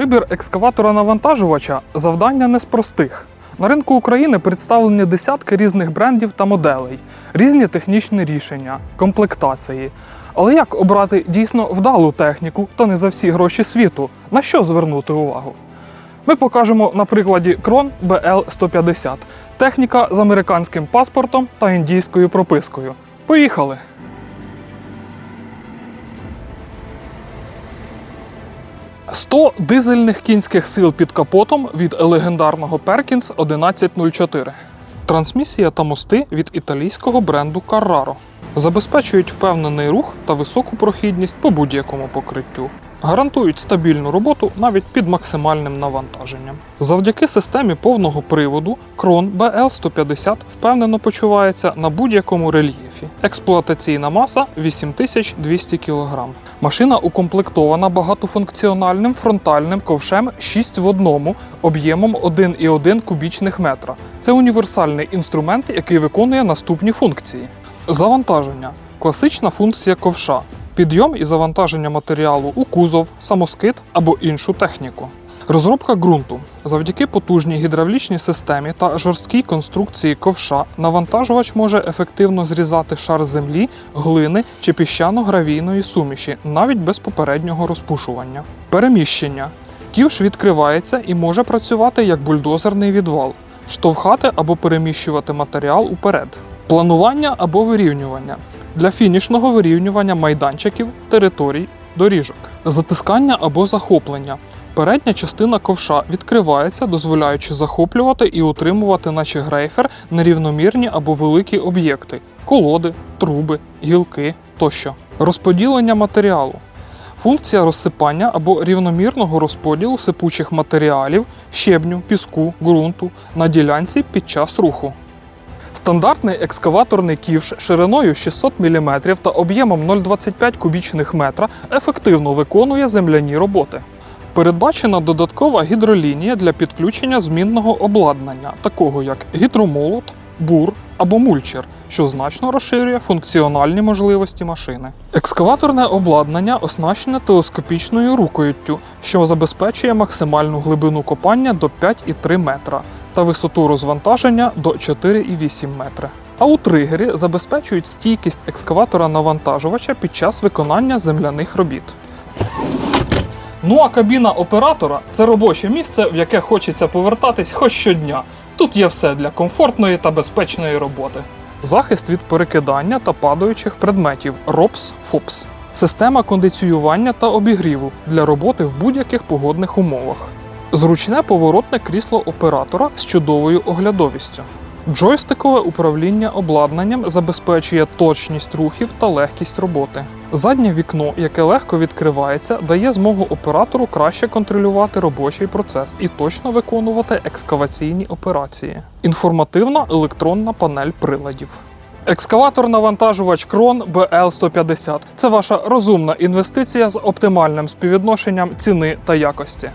Вибір екскаватора-навантажувача завдання не з простих. На ринку України представлені десятки різних брендів та моделей, різні технічні рішення, комплектації. Але як обрати дійсно вдалу техніку та не за всі гроші світу? На що звернути увагу? Ми покажемо на прикладі Крон BL150. Техніка з американським паспортом та індійською пропискою. Поїхали! «100 дизельних кінських сил під капотом від легендарного Perkins 1104. Трансмісія та мости від італійського бренду Carraro. Забезпечують впевнений рух та високу прохідність по будь-якому покриттю. Гарантують стабільну роботу навіть під максимальним навантаженням. Завдяки системі повного приводу Крон BL150 впевнено почувається на будь-якому рельєфі. Експлуатаційна маса 8200 кг. Машина укомплектована багатофункціональним фронтальним ковшем 6 в одному об'ємом 1,1 кубічних метра. Це універсальний інструмент, який виконує наступні функції: завантаження, класична функція ковша, підйом і завантаження матеріалу у кузов, самоскид або іншу техніку. Розробка ґрунту завдяки потужній гідравлічній системі та жорсткій конструкції ковша навантажувач може ефективно зрізати шар землі, глини чи піщано-гравійної суміші, навіть без попереднього розпушування. Переміщення ківш відкривається і може працювати як бульдозерний відвал, штовхати або переміщувати матеріал уперед. Планування або вирівнювання для фінішного вирівнювання майданчиків, територій, доріжок, затискання або захоплення. Передня частина ковша відкривається, дозволяючи захоплювати і утримувати, наче грейфер, нерівномірні або великі об'єкти колоди, труби, гілки тощо. Розподілення матеріалу. Функція розсипання або рівномірного розподілу сипучих матеріалів, щебню, піску, ґрунту на ділянці під час руху. Стандартний екскаваторний ківш шириною 600 мм та об'ємом 0,25 кубічних метра ефективно виконує земляні роботи. Передбачена додаткова гідролінія для підключення змінного обладнання, такого як гідромолот, бур або мульчер, що значно розширює функціональні можливості машини. Екскаваторне обладнання оснащене телескопічною рукояттю, що забезпечує максимальну глибину копання до 5,3 метра та висоту розвантаження до 4,8 метри. А у тригері забезпечують стійкість екскаватора навантажувача під час виконання земляних робіт. Ну а кабіна оператора це робоче місце, в яке хочеться повертатись хоч щодня. Тут є все для комфортної та безпечної роботи. Захист від перекидання та падаючих предметів ROPS FOPS. Система кондиціювання та обігріву для роботи в будь-яких погодних умовах. Зручне поворотне крісло оператора з чудовою оглядовістю. Джойстикове управління обладнанням забезпечує точність рухів та легкість роботи. Заднє вікно, яке легко відкривається, дає змогу оператору краще контролювати робочий процес і точно виконувати екскаваційні операції. Інформативна електронна панель приладів. Екскаватор-навантажувач Крон BL150 це ваша розумна інвестиція з оптимальним співвідношенням ціни та якості.